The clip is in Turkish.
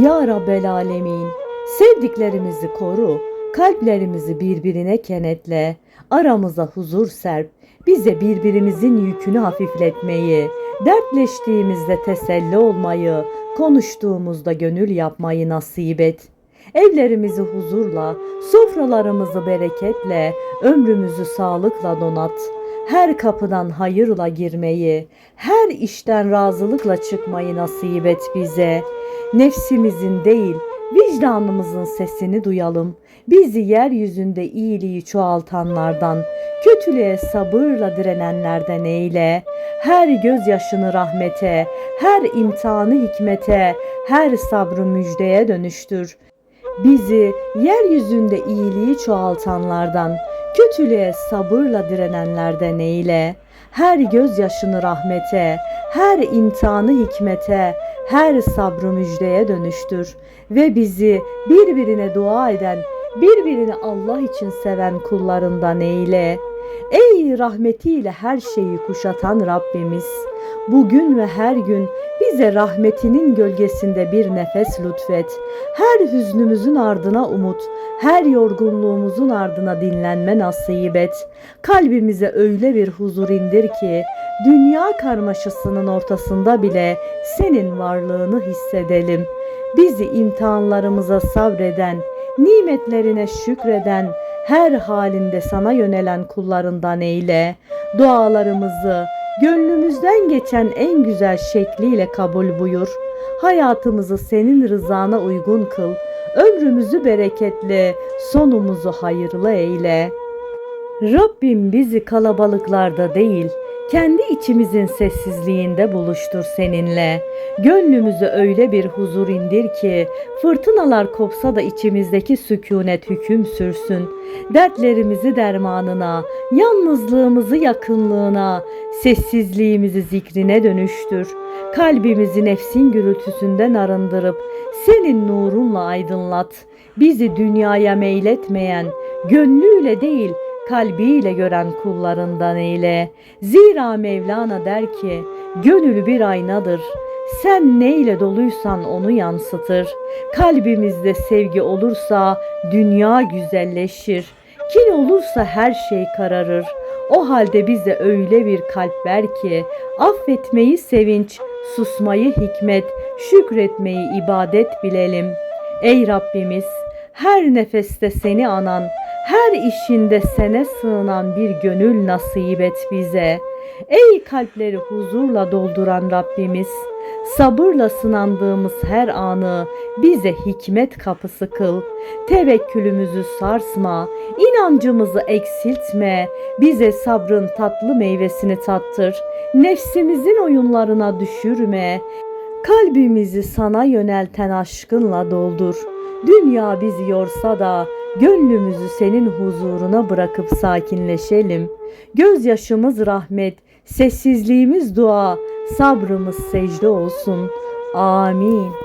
Ya Rabbel Alemin, sevdiklerimizi koru, kalplerimizi birbirine kenetle, aramıza huzur serp, bize birbirimizin yükünü hafifletmeyi, dertleştiğimizde teselli olmayı, konuştuğumuzda gönül yapmayı nasip et. Evlerimizi huzurla, sofralarımızı bereketle, ömrümüzü sağlıkla donat. Her kapıdan hayırla girmeyi, her işten razılıkla çıkmayı nasip et bize. Nefsimizin değil, vicdanımızın sesini duyalım. Bizi yeryüzünde iyiliği çoğaltanlardan, kötülüğe sabırla direnenlerden eyle. Her gözyaşını rahmete, her imtihanı hikmete, her sabrı müjdeye dönüştür. Bizi yeryüzünde iyiliği çoğaltanlardan, kötülüğe sabırla direnenlerden eyle. Her gözyaşını rahmete, her imtihanı hikmete, her sabrı müjdeye dönüştür ve bizi birbirine dua eden, birbirini Allah için seven kullarından eyle. Ey rahmetiyle her şeyi kuşatan Rabbimiz, bugün ve her gün bize rahmetinin gölgesinde bir nefes lütfet. Her hüznümüzün ardına umut, her yorgunluğumuzun ardına dinlenme nasip et. Kalbimize öyle bir huzur indir ki dünya karmaşasının ortasında bile senin varlığını hissedelim. Bizi imtihanlarımıza sabreden, nimetlerine şükreden, her halinde sana yönelen kullarından eyle. Dualarımızı gönlümüzden geçen en güzel şekliyle kabul buyur. Hayatımızı senin rızana uygun kıl. Ömrümüzü bereketli, sonumuzu hayırlı eyle. Rabbim bizi kalabalıklarda değil, kendi içimizin sessizliğinde buluştur seninle. Gönlümüze öyle bir huzur indir ki fırtınalar kopsa da içimizdeki sükunet hüküm sürsün. Dertlerimizi dermanına, yalnızlığımızı yakınlığına, sessizliğimizi zikrine dönüştür. Kalbimizi nefsin gürültüsünden arındırıp senin nurunla aydınlat. Bizi dünyaya meyletmeyen, gönlüyle değil kalbiyle gören kullarından eyle. Zira Mevlana der ki, gönül bir aynadır. Sen neyle doluysan onu yansıtır. Kalbimizde sevgi olursa dünya güzelleşir. Kin olursa her şey kararır. O halde bize öyle bir kalp ver ki affetmeyi sevinç, susmayı hikmet, şükretmeyi ibadet bilelim. Ey Rabbimiz, her nefeste seni anan, her işinde sene sığınan bir gönül nasip et bize. Ey kalpleri huzurla dolduran Rabbimiz, sabırla sınandığımız her anı bize hikmet kapısı kıl. Tevekkülümüzü sarsma, inancımızı eksiltme, bize sabrın tatlı meyvesini tattır. Nefsimizin oyunlarına düşürme, kalbimizi sana yönelten aşkınla doldur. Dünya bizi yorsa da Gönlümüzü senin huzuruna bırakıp sakinleşelim. Gözyaşımız rahmet, sessizliğimiz dua, sabrımız secde olsun. Amin.